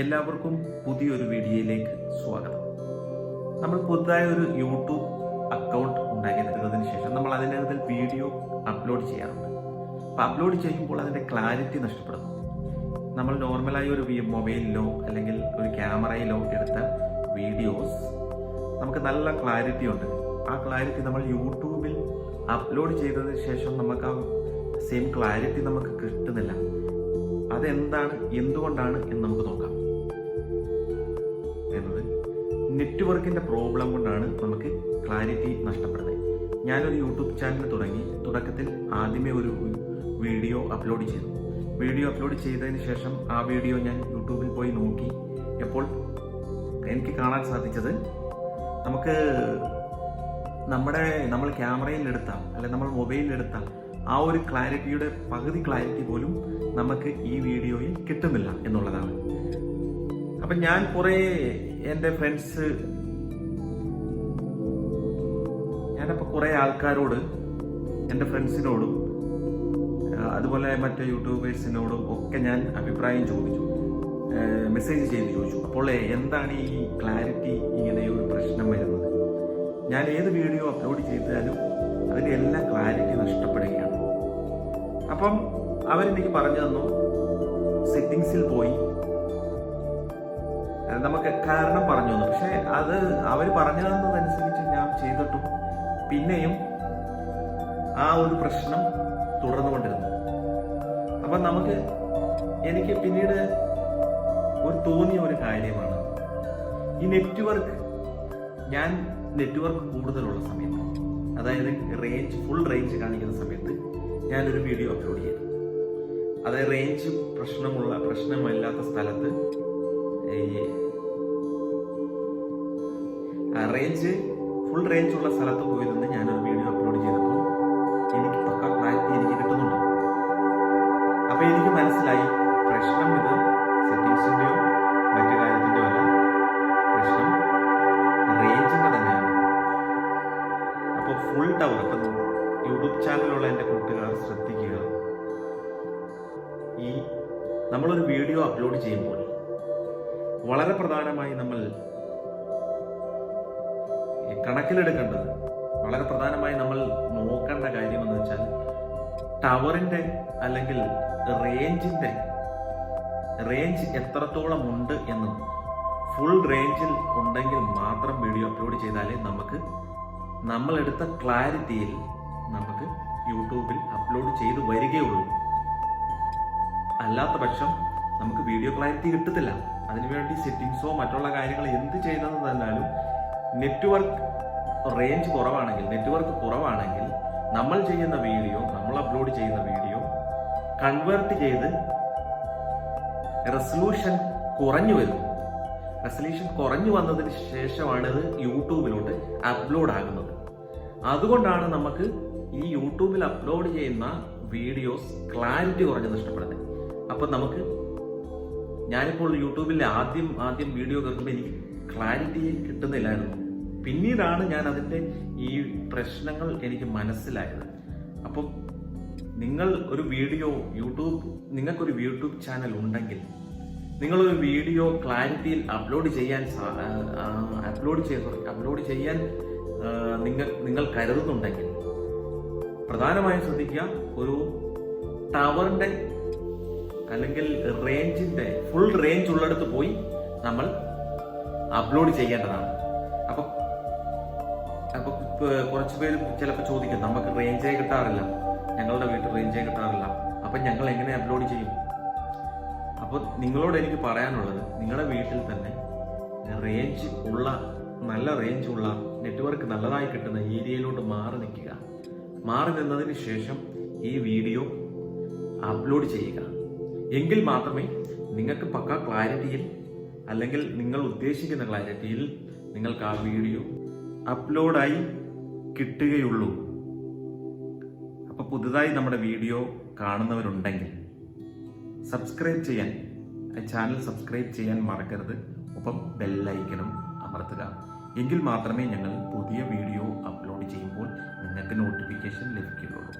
എല്ലാവർക്കും പുതിയൊരു വീഡിയോയിലേക്ക് സ്വാഗതം. നമ്മൾ പുതുതായി ഒരു യൂട്യൂബ് അക്കൗണ്ട് ഉണ്ടാക്കി തരുന്നതിന് ശേഷം നമ്മൾ അതിനകത്ത് വീഡിയോ അപ്ലോഡ് ചെയ്യാറുണ്ട്. അപ്പോൾ അപ്ലോഡ് ചെയ്യുമ്പോൾ അതിന്റെ ക്ലാരിറ്റി നഷ്ടപ്പെടുന്നു. നമ്മൾ നോർമലായി ഒരു മൊബൈലിലോ അല്ലെങ്കിൽ ഒരു ക്യാമറയിലോ എടുത്ത വീഡിയോസ് നമുക്ക് നല്ല ക്ലാരിറ്റി ഉണ്ട്. ആ ക്ലാരിറ്റി നമ്മൾ യൂട്യൂബിൽ അപ്ലോഡ് ചെയ്തതിന് ശേഷം നമുക്ക് ആ സെയിം ക്ലാരിറ്റി നമുക്ക് കിട്ടുന്നില്ല. അതെന്താണ് എന്തുകൊണ്ടാണ് എന്ന് നമുക്ക് നോക്കാം. എന്നത് നെറ്റ്വർക്കിന്റെ പ്രോബ്ലം കൊണ്ടാണ് നമുക്ക് ക്ലാരിറ്റി നഷ്ടപ്പെടുന്നത്. ഞാനൊരു യൂട്യൂബ് ചാനൽ തുടങ്ങി. തുടക്കത്തിൽ ആദ്യമേ ഒരു വീഡിയോ അപ്ലോഡ് ചെയ്തു. വീഡിയോ അപ്ലോഡ് ചെയ്തതിന് ശേഷം ആ വീഡിയോ ഞാൻ യൂട്യൂബിൽ പോയി നോക്കി. എപ്പോൾ എനിക്ക് കാണാൻ സാധിച്ചത് നമുക്ക് നമ്മുടെ നമ്മൾ ക്യാമറയിൽ എടുത്താൽ അല്ലെ നമ്മൾ മൊബൈലിൽ എടുത്താൽ ആ ഒരു ക്ലാരിറ്റിയുടെ പകുതി ക്ലാരിറ്റി പോലും നമുക്ക് ഈ വീഡിയോയിൽ കിട്ടുന്നില്ല എന്നുള്ളതാണ്. അപ്പം ഞാൻ കുറേ എന്റെ ഫ്രണ്ട്സ് ഞാനപ്പോൾ കുറേ ആൾക്കാരോട് എന്റെ ഫ്രണ്ട്സിനോടും അതുപോലെ മറ്റു യൂട്യൂബേഴ്സിനോടും ഒക്കെ ഞാൻ അഭിപ്രായം ചോദിച്ചു. മെസ്സേജ് ചെയ്ത് ചോദിച്ചു. അപ്പോൾ എന്താണ് ഈ ക്ലാരിറ്റി ഇങ്ങനെ ഒരു പ്രശ്നം വരുന്നത്? ഞാൻ ഏത് വീഡിയോ അപ്ലോഡ് ചെയ്താലും അതിന്റെ എല്ലാ ക്ലാരിറ്റി നഷ്ടപ്പെടുകയാണ്. അപ്പം അവരെനിക്ക് പറഞ്ഞു തന്നു സെറ്റിങ്സിൽ പോയി നമുക്ക് കാരണം പറഞ്ഞു തന്നു. പക്ഷെ അത് അവർ പറഞ്ഞു തന്നതനുസരിച്ച് ഞാൻ ചെയ്തിട്ടും. പിന്നെയും ആ ഒരു പ്രശ്നം തുടർന്നുകൊണ്ടിരുന്നു. അപ്പം നമുക്ക് എനിക്ക് പിന്നീട് ഒരു തോന്നിയ ഒരു കാര്യമാണ്. ഈ നെറ്റ്വർക്ക് ഞാൻ നെറ്റ്വർക്ക് കൂടുതലുള്ള സമയത്ത് അതായത് റേഞ്ച് ഫുൾ റേഞ്ച് കാണിക്കുന്ന സമയത്ത് ഞാനൊരു വീഡിയോ അപ്ലോഡ് ചെയ്തു. അതായത് റേഞ്ച് പ്രശ്നമുള്ള പ്രശ്നമില്ലാത്ത സ്ഥലത്ത് റേഞ്ച് ഫുൾ റേഞ്ച് ഉള്ള സ്ഥലത്ത് പോയി നിന്ന് ഞാനൊരു വീഡിയോ അപ്ലോഡ് ചെയ്തപ്പോൾ എനിക്ക് പക്ക ക്ലാരിറ്റി എനിക്ക് കിട്ടുന്നുണ്ട്. അപ്പോൾ എനിക്ക് മനസ്സിലായി പ്രശ്നം ഇത് സെറ്റിങ്സിന്റെയോ മറ്റു കാര്യത്തിന്റെയോ അല്ല പ്രശ്നം റേഞ്ചിന്റെ തന്നെയാണ്. അപ്പോൾ ഫുൾ ടവർ ഇപ്പം യൂട്യൂബ് ചാനലിലുള്ള എന്റെ കൂട്ടുകാർ ശ്രദ്ധിക്കുക. ഈ നമ്മളൊരു വീഡിയോ അപ്ലോഡ് ചെയ്യുമ്പോൾ വളരെ പ്രധാനമായി നമ്മൾ കണക്കിലെടുക്കേണ്ടത്. വളരെ പ്രധാനമായി നമ്മൾ നോക്കേണ്ട കാര്യം എന്ന് വെച്ചാൽ ടവറിന്റെ അല്ലെങ്കിൽ റേഞ്ചിന്റെ റേഞ്ച് എത്രത്തോളം ഉണ്ട് എന്നും ഫുൾ റേഞ്ചിൽ ഉണ്ടെങ്കിൽ മാത്രം വീഡിയോ അപ്ലോഡ് ചെയ്താലേ നമുക്ക് നമ്മൾ നമ്മളെടുത്ത ക്ലാരിറ്റിയിൽ നമുക്ക് യൂട്യൂബിൽ അപ്ലോഡ് ചെയ്ത് വരികയുള്ളൂ. അല്ലാത്ത പക്ഷം നമുക്ക് വീഡിയോ ക്ലാരിറ്റി കിട്ടത്തില്ല. അതിനുവേണ്ടി സെറ്റിങ്സോ മറ്റുള്ള കാര്യങ്ങൾ എന്ത് ചെയ്തെന്ന് തന്നാലും നെറ്റ്വർക്ക് റേഞ്ച് കുറവാണെങ്കിൽ നെറ്റ്വർക്ക് കുറവാണെങ്കിൽ നമ്മൾ ചെയ്യുന്ന വീഡിയോ നമ്മൾ അപ്ലോഡ് ചെയ്യുന്ന വീഡിയോ കൺവേർട്ട് ചെയ്ത് റെസൊല്യൂഷൻ കുറഞ്ഞു വരും. റെസൊല്യൂഷൻ കുറഞ്ഞു വന്നതിന് ശേഷമാണ് ഇത് യൂട്യൂബിലോട്ട് അപ്ലോഡ് ആകുന്നത്. അതുകൊണ്ടാണ് നമുക്ക് ഈ യൂട്യൂബിൽ അപ്ലോഡ് ചെയ്യുന്ന വീഡിയോസ് ക്ലാരിറ്റി കുറഞ്ഞ് നഷ്ടപ്പെടുന്നത് അപ്പം നമുക്ക് ഞാനിപ്പോൾ യൂട്യൂബിൽ ആദ്യം ആദ്യം വീഡിയോ കേൾക്കുമ്പോൾ എനിക്ക് ക്ലാരിറ്റി കിട്ടുന്നില്ലായിരുന്നു. പിന്നീടാണ് ഞാൻ അതിന്റെ ഈ പ്രശ്നങ്ങൾ എനിക്ക് മനസ്സിലായത്. അപ്പം നിങ്ങൾ ഒരു വീഡിയോ യൂട്യൂബ് നിങ്ങൾക്കൊരു യൂട്യൂബ് ചാനൽ ഉണ്ടെങ്കിൽ നിങ്ങളൊരു വീഡിയോ ക്ലാരിറ്റിയിൽ അപ്ലോഡ് ചെയ്യാൻ അപ്ലോഡ് ചെയ്ത് അപ്ലോഡ് ചെയ്യാൻ നിങ്ങൾ നിങ്ങൾ കരുതുന്നുണ്ടെങ്കിൽ പ്രധാനമായും ശ്രദ്ധിക്കുക ഒരു ടവറിന്റെ അല്ലെങ്കിൽ റേഞ്ചിന്റെ ഫുൾ റേഞ്ച് ഉള്ളിടത്ത് പോയി നമ്മൾ അപ്ലോഡ് ചെയ്യേണ്ടതാണ്. അപ്പൊ അപ്പൊ കുറച്ച് പേര് ചിലപ്പോൾ ചോദിക്കും നമുക്ക് റേഞ്ചേ കിട്ടാറില്ല. ഞങ്ങളുടെ വീട്ടിൽ റേഞ്ചേ കിട്ടാറില്ല. അപ്പൊ ഞങ്ങൾ എങ്ങനെ അപ്ലോഡ് ചെയ്യും? അപ്പോൾ നിങ്ങളോട് എനിക്ക് പറയാനുള്ളത് നിങ്ങളുടെ വീട്ടിൽ തന്നെ റേഞ്ച് ഉള്ള നല്ല റേഞ്ച് ഉള്ള നെറ്റ്വർക്ക് നല്ലതായി കിട്ടുന്ന ഏരിയയിലോട്ട് മാറി നിൽക്കുക. മാറി നിന്നതിന് ശേഷം ഈ വീഡിയോ അപ്ലോഡ് ചെയ്യുക. എങ്കിൽ മാത്രമേ നിങ്ങൾക്ക് പക്ക ക്ലാരിറ്റിയിൽ അല്ലെങ്കിൽ നിങ്ങൾ ഉദ്ദേശിക്കുന്ന ക്ലാരിറ്റിയിൽ നിങ്ങൾക്ക് ആ വീഡിയോ അപ്ലോഡായി കിട്ടുകയുള്ളൂ. അപ്പോൾ പുതുതായി നമ്മുടെ വീഡിയോ കാണുന്നവരുണ്ടെങ്കിൽ സബ്സ്ക്രൈബ് ചെയ്യാൻ ചാനൽ സബ്സ്ക്രൈബ് ചെയ്യാൻ മറക്കരുത്. ഒപ്പം ബെല്ലൈക്കനും അമർത്തുക. എങ്കിൽ മാത്രമേ ഞങ്ങൾ പുതിയ വീഡിയോ അപ്ലോഡ് ചെയ്യുമ്പോൾ നിങ്ങൾക്ക് നോട്ടിഫിക്കേഷൻ ലഭിക്കുകയുള്ളൂ.